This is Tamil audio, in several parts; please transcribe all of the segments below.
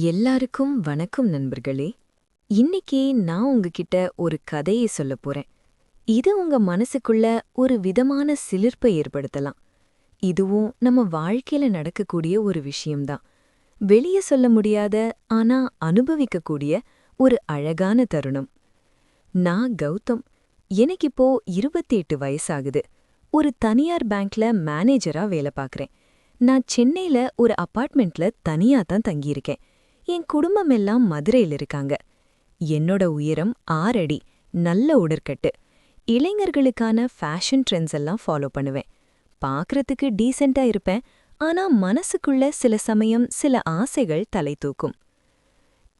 எல்லாருக்கும் வணக்கம் நண்பர்களே. இன்னைக்கு நான் உங்ககிட்ட ஒரு கதையை சொல்ல போறேன். இது உங்க மனசுக்குள்ள ஒரு விதமான சிலிர்ப்பை ஏற்படுத்தலாம். இதுவும் நம்ம வாழ்க்கையில நடக்கக்கூடிய ஒரு விஷயம்தான். வெளியே சொல்ல முடியாத ஆனா அனுபவிக்கக்கூடிய ஒரு அழகான தருணம். நான் கௌதம். எனக்கு இப்போ இருபத்தெட்டு வயசாகுது. ஒரு தனியார் பேங்க்ல மேனேஜரா வேலை பார்க்கறேன் நான் சென்னையில ஒரு அபார்ட்மெண்ட்ல தனியா தான் தங்கியிருக்கேன். என் குடும்பம் எல்லாம் மதுரையில் இருக்காங்க. என்னோட உயரம் ஆறடி நல்ல உடற்கட்டு. இளைஞர்களுக்கான ஃபேஷன் ட்ரெண்ட்ஸ் எல்லாம் ஃபாலோ பண்ணுவேன். பார்க்கறதுக்கு டீசெண்டா இருப்பேன் ஆனா மனசுக்குள்ள சில சமயம் சில ஆசைகள் தலை தூக்கும்.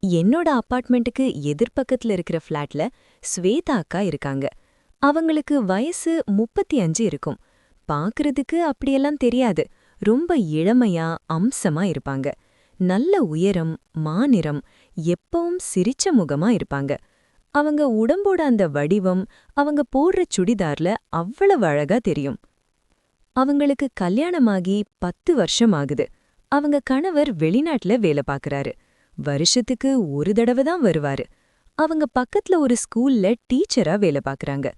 என்னோட அப்பார்ட்மெண்ட்டுக்கு எதிர்பக்கத்துல இருக்கிற ஃப்ளாட்ல ஸ்வேதா அக்கா இருக்காங்க. அவங்களுக்கு வயசு முப்பத்தி அஞ்சு இருக்கும். பார்க்கறதுக்கு அப்படியெல்லாம் தெரியாது. ரொம்ப இளமையா அம்சமா இருப்பாங்க. நல்ல உயரம் மாநிறம் எப்பவும் சிரிச்ச முகமா இருப்பாங்க. அவங்க உடம்போட அந்த வடிவம் அவங்க போடுற சுடிதார்ல அவ்வளவு அழகா தெரியும். அவங்களுக்கு கல்யாணமாகி பத்து வருஷம் ஆகுது. அவங்க கணவர் வெளிநாட்டுல வேலை பார்க்கறாரு வருஷத்துக்கு ஒரு தடவை தான் வருவாரு. அவங்க பக்கத்துல ஒரு ஸ்கூல்ல டீச்சரா வேலை பார்க்கறாங்க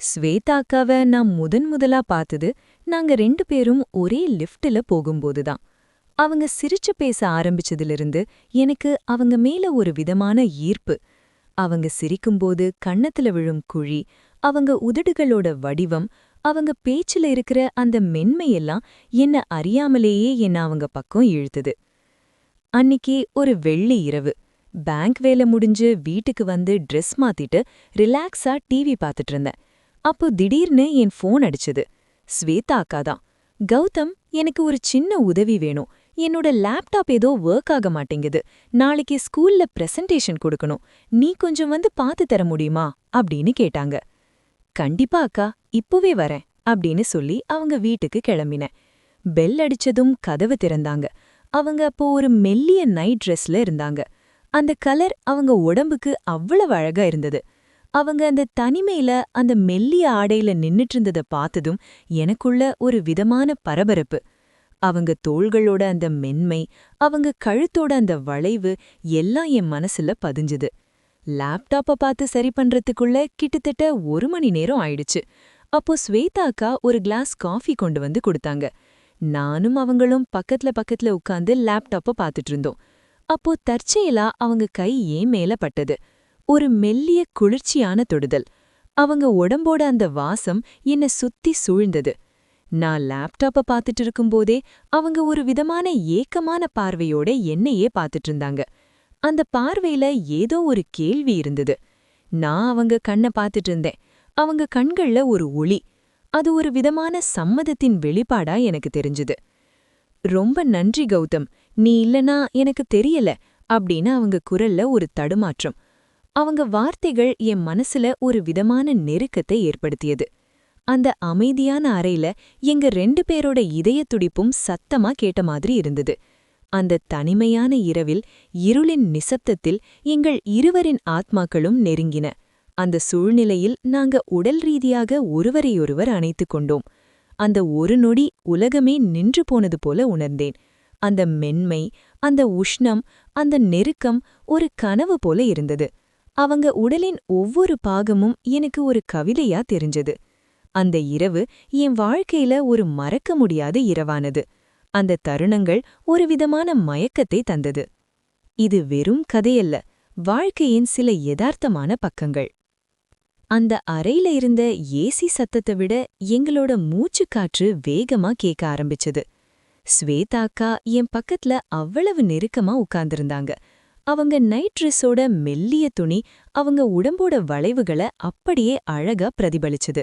ஸ்வேதா அக்காவை நான் முதன் முதலா பார்த்தது நாங்க ரெண்டு பேரும் ஒரே லிஃப்ட்ல போகும்போது தான் அவங்க சிரிச்சு பேச ஆரம்பிச்சதிலிருந்து எனக்கு அவங்க மேல ஒரு விதமான ஈர்ப்பு. அவங்க சிரிக்கும்போது கண்ணத்துல விழும் குழி அவங்க உதடுகளோட வடிவம் அவங்க பேச்சுல இருக்கிற அந்த மென்மையெல்லாம் என்ன அறியாமலேயே என்ன அவங்க பக்கம் இழுத்துது. அன்னிக்கு ஒரு வெள்ளி இரவு. பேங்க் வேலை முடிஞ்சு வீட்டுக்கு வந்து ட்ரெஸ் மாத்திட்டு ரிலாக்ஸா டிவி பார்த்துட்டு இருந்தேன். அப்போ திடீர்னு என் ஃபோன் அடிச்சது. ஸ்வேதா அக்கா தான் கௌதம் எனக்கு ஒரு சின்ன உதவி வேணும். என்னோட லேப்டாப் ஏதோ ஒர்க் ஆக மாட்டேங்குது. நாளைக்கு ஸ்கூல்ல பிரசன்டேஷன் கொடுக்கணும். நீ கொஞ்சம் வந்து பார்த்து தர முடியுமா? அப்படின்னு கேட்டாங்க. கண்டிப்பா அக்கா இப்பவே வரேன் அப்படின்னு சொல்லி அவங்க வீட்டுக்கு கிளம்பினேன். பெல் அடிச்சதும் கதவு திறந்தாங்க. அவங்க அப்போ ஒரு மெல்லிய நைட் ட்ரெஸ்ல இருந்தாங்க. அந்த கலர் அவங்க உடம்புக்கு அவ்வளவு அழகா இருந்தது. அவங்க அந்த தனிமையில அந்த மெல்லிய ஆடையில நின்னுட்டு இருந்ததை பார்த்ததும் எனக்குள்ள ஒரு விதமான பரபரப்பு. அவங்க தோள்களோட அந்த மென்மை அவங்க கழுத்தோட அந்த வளைவு எல்லாம் என் மனசுல பதிஞ்சுது. லேப்டாப்ப பார்த்து சரி பண்றதுக்குள்ள கிட்டத்தட்ட ஒரு மணி நேரம் ஆயிடுச்சு. அப்போ ஸ்வேதா அக்கா ஒரு கிளாஸ் காஃபி கொண்டு வந்து கொடுத்தாங்க. நானும் அவங்களும் பக்கத்துல பக்கத்துல உட்காந்து லேப்டாப்ப பார்த்துட்டு இருந்தோம். அப்போ தற்செயலா அவங்க கை ஏன் மேல பட்டது. ஒரு மெல்லிய குளிர்ச்சியான தொடுதல். அவங்க உடம்போட அந்த வாசம் என்ன சுத்தி சூழ்ந்தது. நான் லேப்டாப்ப பார்த்துட்டு இருக்கும்போதே அவங்க ஒரு விதமான ஏக்கமான பார்வையோட என்னையே பார்த்துட்டு இருந்தாங்க. அந்த பார்வையில ஏதோ ஒரு கேள்வி இருந்தது. நான் அவங்க கண்ணை பார்த்துட்டு இருந்தேன். அவங்க கண்கள்ல ஒரு ஒளி. அது ஒரு விதமான சம்மதத்தின் வெளிப்பாடா எனக்கு தெரிஞ்சது. ரொம்ப நன்றி கௌதம். நீ இல்லனா எனக்கு தெரியல அப்படின்னு அவங்க குரல்ல ஒரு தடுமாற்றம். அவங்க வார்த்தைகள் என் மனசுல ஒரு விதமான நெருக்கத்தை ஏற்படுத்தியது. அந்த அமைதியான அறையில எங்க ரெண்டு பேரோட இதய துடிப்பும் சத்தமா கேட்ட மாதிரி இருந்தது. அந்த தனிமையான இரவில் இருளின் நிசப்தத்தில் எங்கள் இருவரின் ஆத்மாக்களும் நெருங்கின. அந்த சூழ்நிலையில் நாங்க உடல் ரீதியாக ஒருவரையொருவர் அணைத்துக் கொண்டோம். அந்த ஒரு நொடி உலகமே நின்று போனது போல உணர்ந்தேன். அந்த மென்மை அந்த உஷ்ணம் அந்த நெருக்கம் ஒரு கனவு போல இருந்தது. அவங்க உடலின் ஒவ்வொரு பாகமும் எனக்கு ஒரு கவிதையா தெரிஞ்சது. அந்த இரவு என் வாழ்க்கையில ஒரு மறக்க முடியாத இரவானது. அந்த தருணங்கள் ஒரு விதமான மயக்கத்தை தந்தது. இது வெறும் கதையல்ல வாழ்க்கையின் சில யதார்த்தமான பக்கங்கள். அந்த அறையில இருந்த ஏசி சத்தத்தை விட எங்களோட மூச்சுக்காற்று வேகமா கேட்க ஆரம்பிச்சது. ஸ்வேதாக்கா என் பக்கத்துல அவ்வளவு நெருக்கமா உட்கார்ந்திருந்தாங்க. அவங்க நைட் ட்ரெஸ்ஸோட மெல்லிய துணி அவங்க உடம்போட வளைவுகளை அப்படியே அழகா பிரதிபலிச்சது.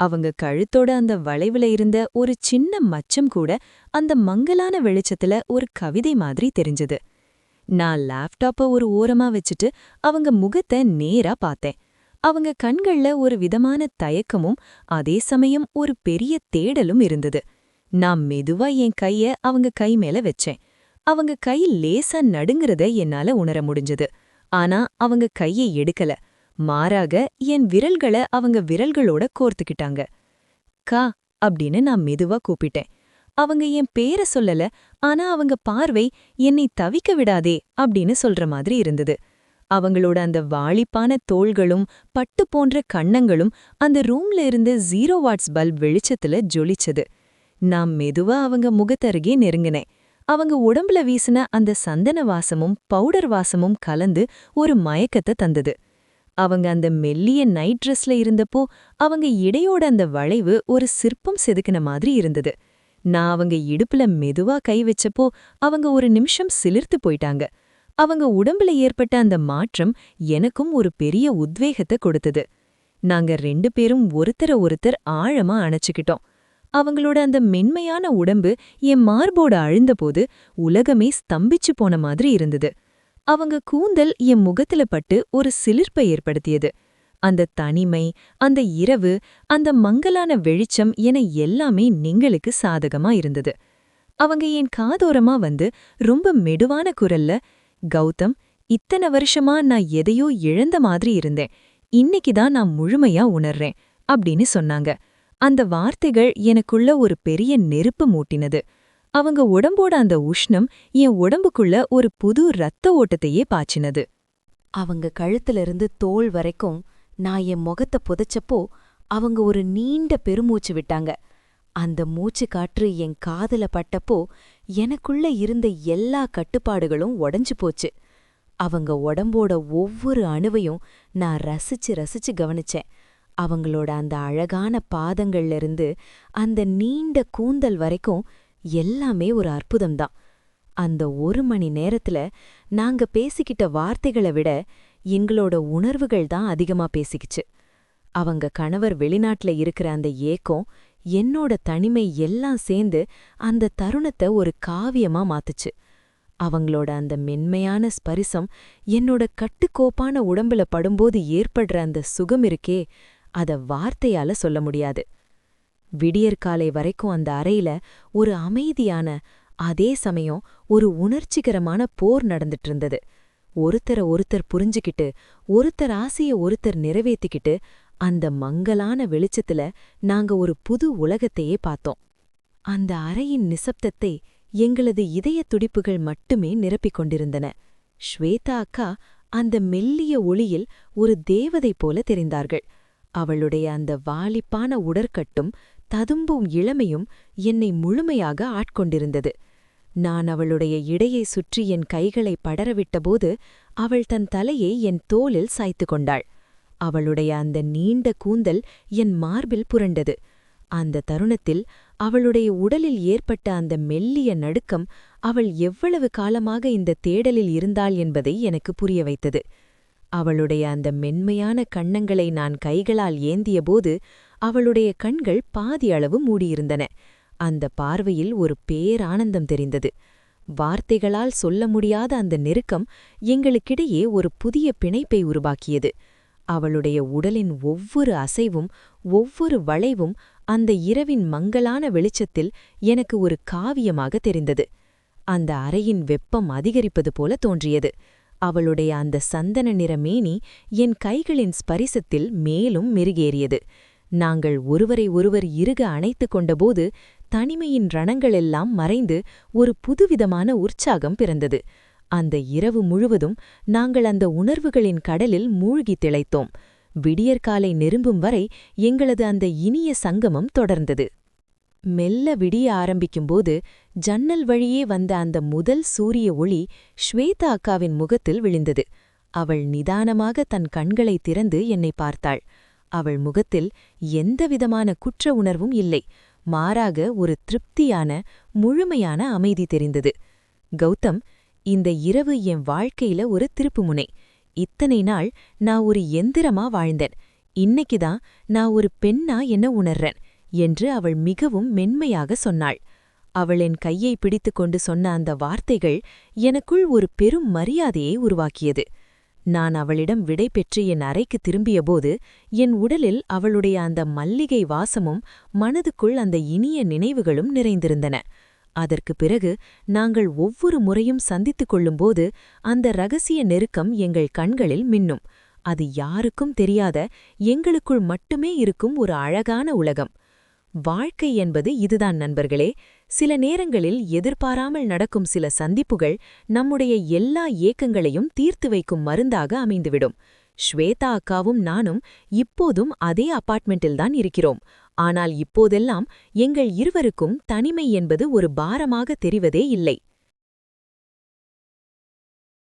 அவங்க கழுத்தோட அந்த வளைவுல இருந்த ஒரு சின்ன மச்சம் கூட அந்த மங்கலான வெளிச்சத்துல ஒரு கவிதை மாதிரி தெரிஞ்சது. நான் லேப்டாப்ப ஒரு ஓரமா வச்சுட்டு அவங்க முகத்தை நேரா பார்த்தேன். அவங்க கண்கள்ல ஒரு விதமான தயக்கமும் அதே சமயம் ஒரு பெரிய தேடலும் இருந்தது. நான் மெதுவா என் கைய அவங்க கை மேல வச்சேன். அவங்க கை லேசா நடுங்கிறத என்னால உணர முடிஞ்சது. ஆனா அவங்க கையை எடுக்கல. மாறாக என் விரல்களை அவங்க விரல்களோட கோர்த்துக்கிட்டாங்க. கா அப்படின்னு நான் மெதுவா கூப்பிட்டேன். அவங்க என் பேர சொல்லல ஆனா அவங்க பார்வை என்னை தவிக்க விடாதே அப்படின்னு சொல்ற மாதிரி இருந்தது. அவங்களோட அந்த வாளிப்பான தோள்களும் பட்டு போன்ற கண்ணங்களும் அந்த ரூம்ல இருந்த ஜீரோ வாட்ஸ் பல்ப் வெளிச்சத்துல ஜொலிச்சது. நான் மெதுவா அவங்க முகத்தருகே நெருங்கினேன். அவங்க உடம்புல வீசின அந்த சந்தன வாசமும் பவுடர் வாசமும் கலந்து ஒரு மயக்கத்தை தந்தது. அவங்க அந்த மெல்லிய நைட் ட்ரெஸ்ல இருந்தப்போ அவங்க இடையோட அந்த வளைவு ஒரு சிற்பம் செதுக்கின மாதிரி இருந்தது. நான் அவங்க இடுப்புல மெதுவா கை வச்சப்போ அவங்க ஒரு நிமிஷம் சிலிர்த்து போயிட்டாங்க. அவங்க உடம்புல ஏற்பட்ட அந்த மாற்றம் எனக்கும் ஒரு பெரிய உத்வேகத்தை கொடுத்தது. நாங்க ரெண்டு பேரும் ஒருத்தர ஒருத்தர் ஆழமா அணைச்சுக்கிட்டோம். அவங்களோட அந்த மென்மையான உடம்பு என் மார்போட அழுந்தபோது உலகமே ஸ்தம்பிச்சு போன மாதிரி இருந்தது. அவங்க கூந்தல் என் முகத்துல பட்டு ஒரு சிலிர்ப்பை ஏற்படுத்தியது. அந்த தனிமை அந்த இரவு அந்த மங்கலான வெளிச்சம் என எல்லாமே நீங்களுக்கு சாதகமா இருந்தது. அவங்க என் காதோரமா வந்து ரொம்ப மெடுவான குரல்ல கௌதம் இத்தனை வருஷமா நான் எதையோ இழந்த மாதிரி இருந்தேன். இன்னைக்கு தான் நான் முழுமையா உணர்றேன். அப்படின்னு சொன்னாங்க. அந்த வார்த்தைகள் எனக்குள்ள ஒரு பெரிய நெருப்பு மூட்டினது. அவங்க உடம்போட அந்த உஷ்ணம் என் உடம்புக்குள்ள ஒரு புது ரத்த ஓட்டத்தையே பாய்ச்சினது. அவங்க கழுத்திலிருந்து தோல் வரைக்கும் நான் என் முகத்தை புதைச்சப்போ அவங்க ஒரு நீண்ட பெருமூச்சு விட்டாங்க. அந்த மூச்சு காற்று என் காதல பட்டப்போ எனக்குள்ள இருந்த எல்லா கட்டுப்பாடுகளும் உடைஞ்சு போச்சு. அவங்க உடம்போட ஒவ்வொரு அணுவையும் நான் ரசிச்சு ரசிச்சு கவனிச்சேன். அவங்களோட அந்த அழகான பாதங்கள்ல இருந்து அந்த நீண்ட கூந்தல் வரைக்கும் எல்லாமே ஒரு அற்புதம்தான். அந்த ஒரு மணி நேரத்துல நாங்க பேசிக்கிட்ட வார்த்தைகளை விட எங்களோட உணர்வுகள் தான் அதிகமா பேசிக்கிச்சு. அவங்க கணவர் வெளிநாட்டுல இருக்கிற அந்த ஏக்கம் என்னோட தனிமை எல்லாம் சேர்ந்து அந்த தருணத்தை ஒரு காவியமா மாத்துச்சு. அவங்களோட அந்த மென்மையான ஸ்பரிசம் என்னோட கட்டுக்கோப்பான உடம்புல படும்போது ஏற்படுற அந்த சுகம் இருக்கே அத வார்த்தையால சொல்ல முடியாது. விடியற்காலை வரைக்கும் அந்த அறையில ஒரு அமைதியான அதே சமயம் ஒரு உணர்ச்சிகரமான போர் நடந்துட்டு இருந்தது ஒருத்தர ஒருத்தர் புரிஞ்சுக்கிட்டு ஒருத்தர் ஆசைய ஒருத்தர் நிறைவேற்றிக்கிட்டு அந்த மங்கலான வெளிச்சத்துல நாங்க ஒரு புது உலகத்தையே பார்த்தோம். அந்த அறையின் நிசப்தத்தை எங்களது இதய துடிப்புகள் மட்டுமே நிரப்பிக் கொண்டிருந்தன. ஸ்வேதா அக்கா அந்த மெல்லிய ஒளியில் ஒரு தேவதை போல தெரிந்தார்கள். அவளுடைய அந்த வாலிப்பான உடற்கட்டும் ததும்பும் இளமையும் என்னை முழுமையாக ஆட்கொண்டிருந்தது. நான் அவளுடைய இடையை சுற்றி என் கைகளை படரவிட்டபோது அவள் தன் தலையை என் தோளில் சாய்த்து கொண்டாள். அவளுடைய அந்த நீண்ட கூந்தல் என் மார்பில் புரண்டது. அந்த தருணத்தில் அவளுடைய உடலில் ஏற்பட்ட அந்த மெல்லிய நடுக்கம் அவள் எவ்வளவு காலமாக இந்த தேடலில் இருந்தாள் என்பதை எனக்கு புரிய வைத்தது. அவளுடைய அந்த மென்மையான கண்ணங்களை நான் கைகளால் ஏந்தியபோது அவளுடைய கண்கள் பாதி அளவு மூடியிருந்தன. அந்த பார்வையில் ஒரு பேரானந்தம் தெரிந்தது. வார்த்தைகளால் சொல்ல முடியாத அந்த நெருக்கம் எங்களுக்கிடையே ஒரு புதிய பிணைப்பை உருவாக்கியது. அவளுடைய உடலின் ஒவ்வொரு அசைவும் ஒவ்வொரு வளைவும் அந்த இரவின் மங்கலான வெளிச்சத்தில் எனக்கு ஒரு காவியமாக தெரிந்தது. அந்த அறையின் வெப்பம் அதிகரிப்பது போல தோன்றியது. அவளுடைய அந்த சந்தன நிற மேனி என் கைகளின் ஸ்பரிசத்தில் மேலும் மெருகேறியது. நாங்கள் ஒருவரை ஒருவர் இறுக அணைத்து கொண்டபோது தனிமையின் ரணங்களெல்லாம் மறைந்து ஒரு புதுவிதமான உற்சாகம் பிறந்தது. அந்த இரவு முழுவதும் நாங்கள் அந்த உணர்வுகளின் கடலில் மூழ்கி திளைத்தோம். விடியற்காலை நெரும்பும் வரை எங்களது அந்த இனிய சங்கமம் தொடர்ந்தது. மெல்ல விடிய ஆரம்பிக்கும்போது ஜன்னல் வழியே வந்த அந்த முதல் சூரிய ஒளி ஸ்வேதா அக்காவின் முகத்தில் விழுந்தது. அவள் நிதானமாக தன் கண்களை திறந்து என்னை பார்த்தாள். அவள் முகத்தில் எந்தவிதமான குற்ற உணர்வும் இல்லை. மாறாக ஒரு திருப்தியான முழுமையான அமைதி தெரிந்தது. கௌதம் இந்த இரவு என் வாழ்க்கையில ஒரு திருப்புமுனை இத்தனை நாள் நான் ஒரு எந்திரமா வாழ்ந்தேன். இன்னைக்குதான் நான் ஒரு பெண்ணா என்ன உணர்றேன்? என்று அவள் மிகவும் மென்மையாக சொன்னாள். அவள் என் கையை பிடித்துக்கொண்டு சொன்ன அந்த வார்த்தைகள் எனக்குள் ஒரு பெரும் மரியாதையை உருவாக்கியது. நான் அவளிடம் விடை பெற்று என் அறைக்கு திரும்பியபோது என் உடலில் அவளுடைய அந்த மல்லிகை வாசமும் மனதுக்குள் அந்த இனிய நினைவுகளும் நிறைந்திருந்தன. அதற்கு பிறகு நாங்கள் ஒவ்வொரு முறையும் சந்தித்துக் கொள்ளும்போது அந்த ரகசிய நெருக்கம் எங்கள் கண்களில் மின்னும். அது யாருக்கும் தெரியாத எங்களுக்குள் மட்டுமே இருக்கும் ஒரு அழகான உலகம். வாழ்க்கை என்பது இதுதான் நண்பர்களே. சில நேரங்களில் எதிர்பாராமல் நடக்கும் சில சந்திப்புகள் நம்முடைய எல்லா ஏக்கங்களையும் தீர்த்து வைக்கும் மருந்தாக அமைந்துவிடும். ஸ்வேதா அக்காவும் நானும் இப்போதும் அதே அபார்ட்மெண்ட்டில்தான் இருக்கிறோம். ஆனால் இப்போதெல்லாம் எங்கள் இருவருக்கும் தனிமை என்பது ஒரு பாரமாக தெரிவதே இல்லை.